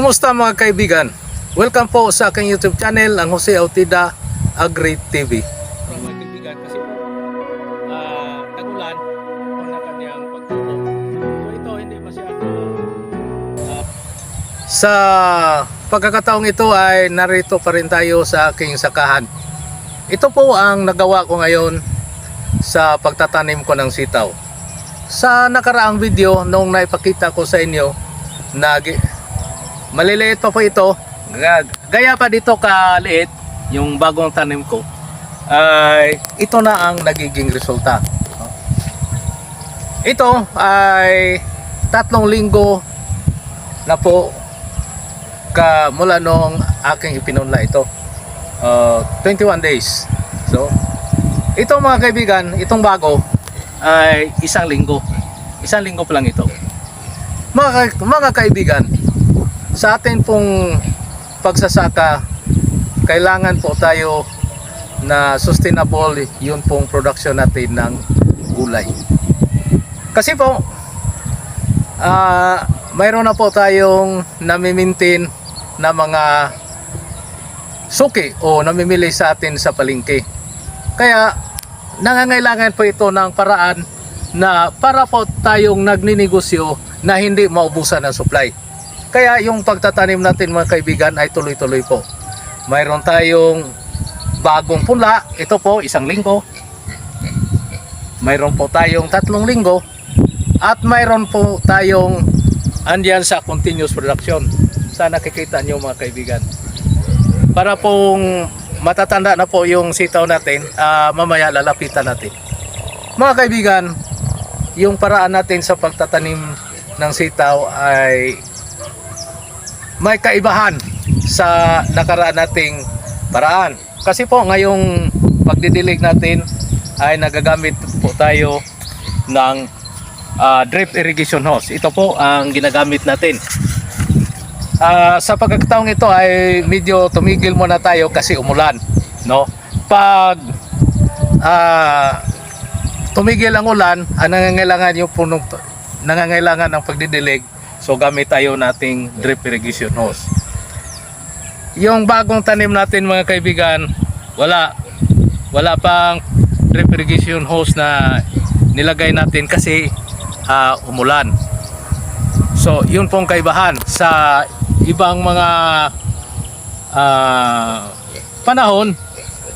Kumusta mga kaibigan? Welcome po sa aking YouTube channel, ang Jose Autida Agri TV. Mga kaibigan, kasi ah, tagulan po na kanyang pagtubo. So ito, hindi masyado... ah, sa pagkakataong ito ay narito pa rin tayo sa aking sakahan. Ito po ang nagawa ko ngayon sa pagtatanim ko ng sitaw. Sa nakaraang video, noong naipakita ko sa inyo, na gi- maliliit pa po ito, ga- gaya pa dito kaliit, yung bagong tanim ko, ay ito na ang nagiging resulta. Ito ay tatlong linggo na po ka mula nung aking ipinunla ito. Uh, 21 days. So, ito mga kaibigan, itong bago ay isang linggo. Isang linggo pa lang ito. Mga, mga kaibigan, sa atin pong pagsasaka, kailangan po tayo na sustainable yun pong production natin ng gulay. Kasi po, ah mayroon na po tayong namimintin na mga suki o namimili sa atin sa palengke. Kaya nangangailangan po ito ng paraan na para po tayong nagninegosyo na hindi maubusan ng supply. Kaya yung pagtatanim natin mga kaibigan ay tuloy-tuloy po. Mayroon tayong bagong pula, ito po isang linggo. Mayroon po tayong tatlong linggo at mayroon po tayong andyan sa continuous production. Sana nakikita nyo mga kaibigan. Para pong matatanda na po yung sitaw natin, ah, mamaya lalapitan natin. Mga kaibigan, yung paraan natin sa pagtatanim ng sitaw ay may kaibahan sa nakaraan nating paraan. Kasi po ngayong pagdidilig natin ay nagagamit po tayo ng ah, drip irrigation hose. Ito po ang ginagamit natin. Ah, sa pagkakataong ito ay medyo tumigil muna tayo kasi umulan, no? Pag ah, tumigil ang ulan, ang nangangailangan yung punong nangangailangan ng pagdidilig, so gamit tayo nating drip irrigation hose. Yung bagong tanim natin mga kaibigan, wala wala pang drip irrigation hose na nilagay natin kasi ah, umulan. So, yun pong kaibahan sa ibang mga ah, panahon,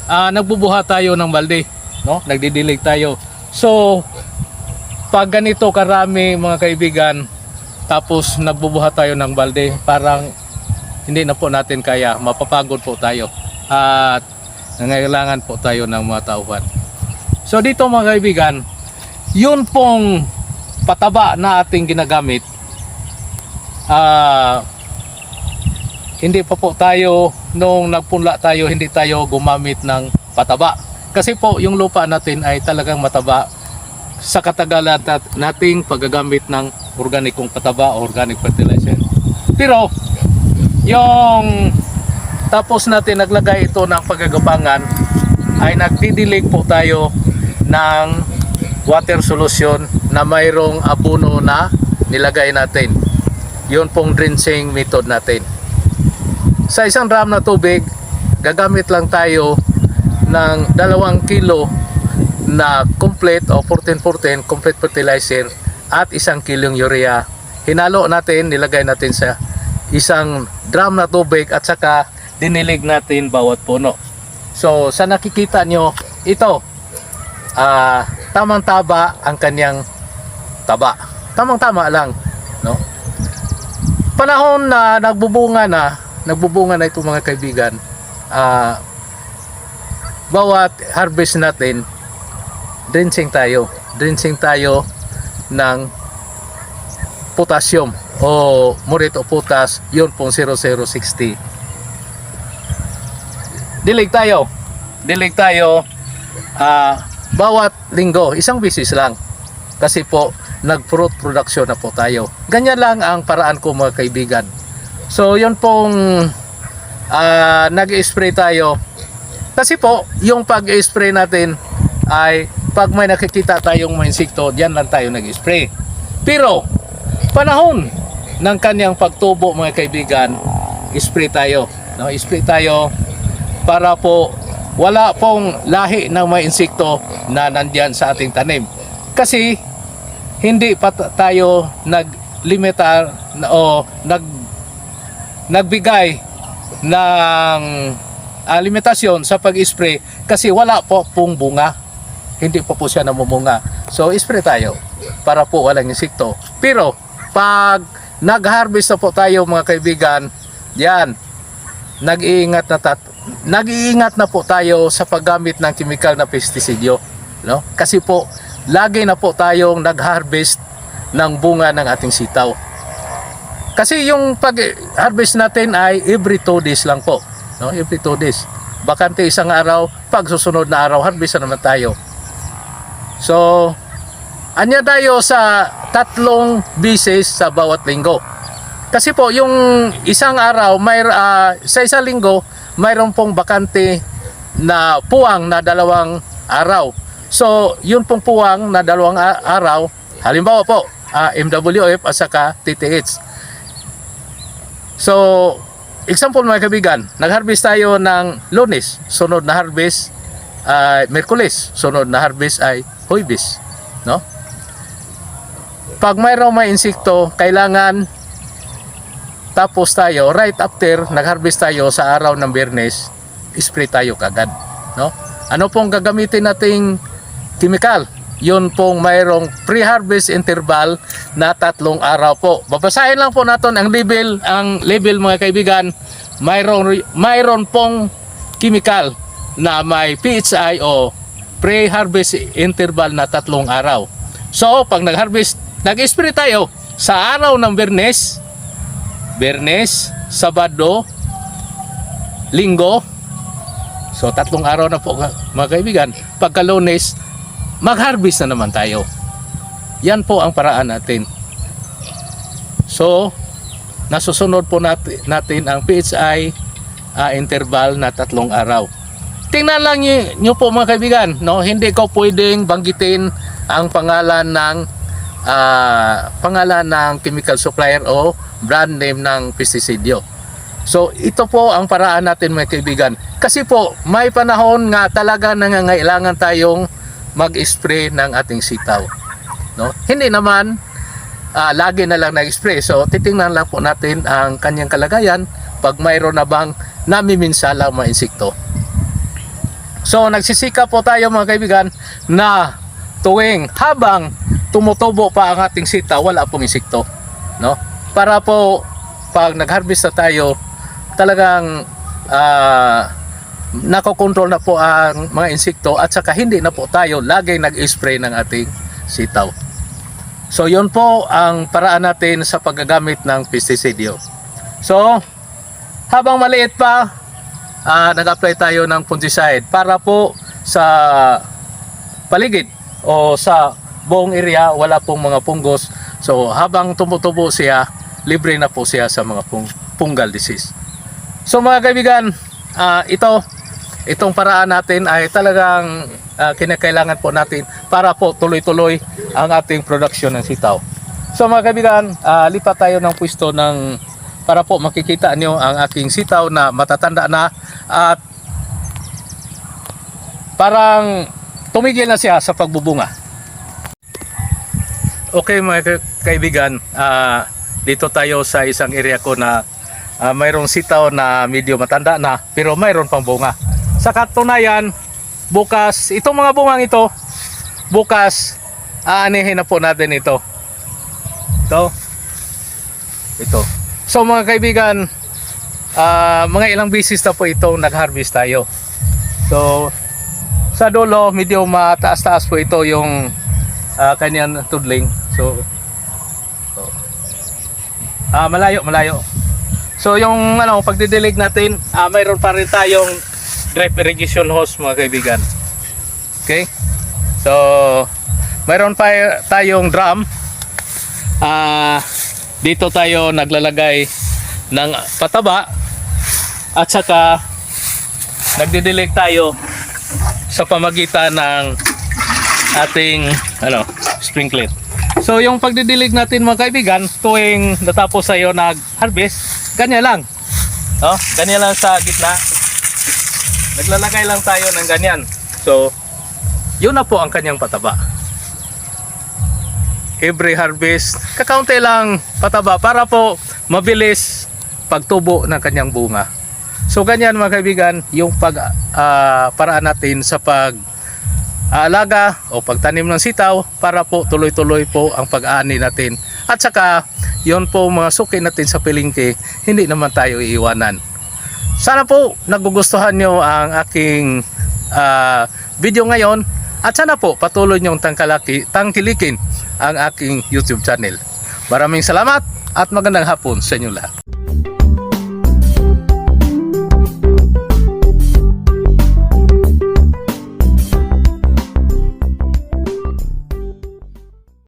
ah, nagbubuhat tayo ng balde, no? Nagdidilig tayo. So, pag ganito karami mga kaibigan, tapos nagbubuhat tayo ng balde, parang hindi na po natin kaya, mapapagod po tayo. At nangailangan po tayo ng mga tauhan. So dito mga kaibigan, yun pong pataba na ating ginagamit, ah hindi pa po tayo, nung nagpunla tayo, hindi tayo gumamit ng pataba. Kasi po yung lupa natin ay talagang mataba sa katagalan nat- nating paggagamit ng organikong pataba organic fertilizer. Pero yung tapos natin naglagay ito ng paggagapangan ay nagdidilig po tayo ng water solution na mayroong abono na nilagay natin. Yun pong drenching method natin. Sa isang drum na tubig, gagamit lang tayo ng dalawang kilo na complete o 14-14 complete fertilizer at isang kilong urea. Hinalo natin, nilagay natin sa isang drum na tubig at saka dinilig natin bawat puno. So sa nakikita nyo, ito, ah tamang taba ang kanyang taba. Tamang tama lang, no? Panahon na nagbubunga na, nagbubunga na ito mga kaibigan, ah bawat harvest natin, drenching tayo. Drenching tayo ng potassium o murit o potas, yun pong 0060. Dilig tayo. Dilig tayo ah, bawat linggo, isang bisis lang. Kasi po, nag-fruit production na po tayo. Ganyan lang ang paraan ko mga kaibigan. So, yun pong ah, nag-spray tayo. Kasi po, yung pag-spray natin ay pag may nakikita tayong mga insekto, diyan lang tayo nag-spray. Pero, panahon ng kanyang pagtubo mga kaibigan, spray tayo. No, spray tayo para po wala pong lahi ng mga insekto na nandyan sa ating tanim. Kasi hindi pa tayo naglimitar na- o nag nagbigay ng ah, limitasyon sa pag-spray kasi wala po pong bunga. Hindi pa po siya namumunga. So, spray tayo para po walang insekto. Pero, pag nag-harvest na po tayo mga kaibigan, yan, nag-iingat na tat nag-iingat na po tayo sa paggamit ng chemical na pestisidyo, no? Kasi po lagi na po tayong nag-harvest ng bunga ng ating sitaw. Kasi yung pag-harvest natin ay every 2 days lang po, no? Every 2 days. Bakante isang araw, pag susunod na araw harvest na naman tayo. So, anya tayo sa tatlong bisis sa bawat linggo. Kasi po, yung isang araw, may, ah, sa isang linggo, mayroon pong bakante na puwang na dalawang araw. So, yun pong puwang na dalawang araw, halimbawa po, ah, MWF at saka TTH. So, example mga kaibigan, nag-harvest tayo ng lunes, sunod na harvest ay Merkulis, sunod na harvest ay Huwebes, no? Pag mayroong may insekto, kailangan tapos tayo, right after nag-harvest tayo sa araw ng Biyernes, spray tayo kagad. No? Ano pong gagamitin nating chemical? Yun pong mayroong pre-harvest interval na tatlong araw po. Babasahin lang po natin ang label, ang label mga kaibigan. Mayroon, mayroon pong chemical na may PHI o pre-harvest interval na tatlong araw. So, pag nag-harvest, nag-spray tayo sa araw ng Biyernes, Bernes, Sabado, Linggo. So tatlong araw na po mga kaibigan. Pagka Lunes, mag-harvest na naman tayo. Yan po ang paraan natin. So, nasusunod po natin, natin ang PHI ah, interval na tatlong araw. Tingnan lang nyo, po mga kaibigan, no? hindi ko pwedeng banggitin ang pangalan ng ah, pangalan ng chemical supplier o brand name ng pestisidyo. So ito po ang paraan natin mga kaibigan. Kasi po may panahon nga talaga nangangailangan tayong mag-spray ng ating sitaw. No? Hindi naman ah, lagi na lang nag-spray. So titingnan lang po natin ang kanyang kalagayan pag mayroon na bang namiminsala mga insekto. So nagsisika po tayo mga kaibigan na tuwing habang tumutubo pa ang ating sitaw, wala pong insekto. No? Para po pag nag-harvest na tayo, talagang ah, nakokontrol na po ang mga insekto at saka hindi na po tayo lagi nag-spray ng ating sitaw. So yun po ang paraan natin sa paggagamit ng pestisidyo. So habang maliit pa, ah, nag-apply tayo ng fungicide para po sa paligid o sa buong area wala pong mga punggos. So habang tumutubo siya, libre na po siya sa mga pung fungal disease. So mga kaibigan, ah, ito itong paraan natin ay talagang ah, kinakailangan po natin para po tuloy-tuloy ang ating production ng sitaw. So mga kaibigan, ah, lipat tayo ng pwesto ng para po makikita niyo ang aking sitaw na matatanda na at parang tumigil na siya sa pagbubunga. Okay mga ka- kaibigan, ah, dito tayo sa isang area ko na ah, mayroong sitaw na medyo matanda na pero mayroon pang bunga. Sa katunayan, bukas, itong mga bungang ito, bukas, aanihin na po natin ito. Ito. Ito. So mga kaibigan, ah, mga ilang bisis na po ito nag-harvest tayo. So, sa dulo, medyo mataas-taas po ito yung ah, kanyang tudling. So, so ah, malayo, malayo. So, yung ano, pagdidilig natin, ah, mayroon pa rin tayong drip irrigation hose mga kaibigan. Okay? So, mayroon pa tayong drum. Ah, dito tayo naglalagay ng pataba at saka nagdidilig tayo sa pamagitan ng ating ano, sprinkler. So yung pagdidilig natin mga kaibigan, tuwing natapos sa'yo nag-harvest, ganyan lang. Oh, ganyan lang sa gitna. Naglalagay lang tayo ng ganyan. So, yun na po ang kanyang pataba. Every harvest, kakaunti lang pataba para po mabilis pagtubo ng kanyang bunga. So ganyan mga kaibigan, yung pag ah, paraan natin sa pag aalaga o pagtanim ng sitaw para po tuloy-tuloy po ang pag-aani natin. At saka, yon po mga suki natin sa pilingke, hindi naman tayo iiwanan. Sana po nagugustuhan nyo ang aking ah, video ngayon at sana po patuloy nyong tangkalaki, tangkilikin ang aking YouTube channel. Maraming salamat at magandang hapon sa inyo lahat.